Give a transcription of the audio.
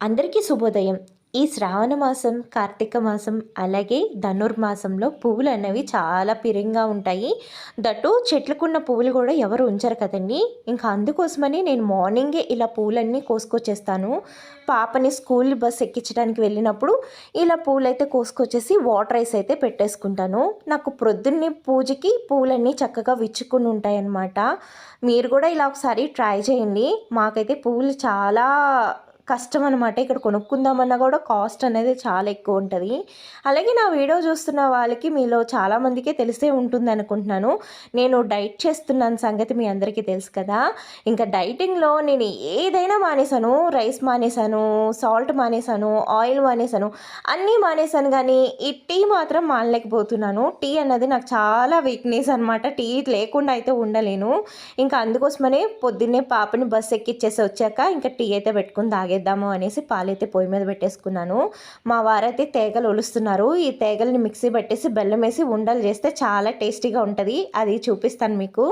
అందరికీ శుభోదయం. ఈ శ్రావణ మాసం కార్తీక మాసం అలాగే ధనుర్మాసంలో పువ్వులు అనేవి చాలా పిరంగా ఉంటాయి. దట్టు చెట్లకున్న పువ్వులు కూడా ఎవరు ఉంచరు కదండి. ఇంకా అందుకోసమని నేను మార్నింగే ఇలా పూలన్నీ కోసుకొచ్చేస్తాను. పాపని స్కూల్ బస్ ఎక్కించడానికి వెళ్ళినప్పుడు ఇలా పూలైతే కోసుకొచ్చేసి వాటర్ రైస్ అయితే పెట్టేసుకుంటాను. నాకు ప్రొద్దున్నే పూజకి పూలన్నీ చక్కగా విచ్చుకుని ఉంటాయన్నమాట. మీరు కూడా ఇలా ఒకసారి ట్రై చేయండి. మాకైతే పువ్వులు చాలా కష్టం అనమాట ఇక్కడ కొనుక్కుందామన్నా కూడా కాస్ట్ అనేది చాలా ఎక్కువ ఉంటుంది. అలాగే నా వీడియో చూస్తున్న వాళ్ళకి మీలో చాలామందికే తెలిసే ఉంటుంది అనుకుంటున్నాను. నేను డైట్ చేస్తున్నాను సంగతి మీ అందరికీ తెలుసు కదా. ఇంకా డైటింగ్లో నేను ఏదైనా మానేశాను రైస్ మానేశాను సాల్ట్ మానేశాను ఆయిల్ మానేశాను అన్నీ మానేశాను కానీ ఈ టీ మాత్రం మానలేకపోతున్నాను. టీ అన్నది నాకు చాలా వీక్నెస్ అనమాట టీ లేకుండా అయితే ఉండలేను. ఇంకా అందుకోసమనే పొద్దున్నే పాపని బస్ ఎక్కిచ్చేసి వచ్చాక ఇంకా టీ అయితే పెట్టుకుని తాగేది చేద్దాము అనేసి పాలైతే పొయ్యి మీద పెట్టేసుకున్నాను. మా వారైతే తేగలు ఒలుస్తున్నారు. ఈ తేగల్ని మిక్సీ పెట్టేసి బెల్లం వేసి ఉండలు చేస్తే చాలా టేస్టీగా ఉంటుంది. అది చూపిస్తాను మీకు.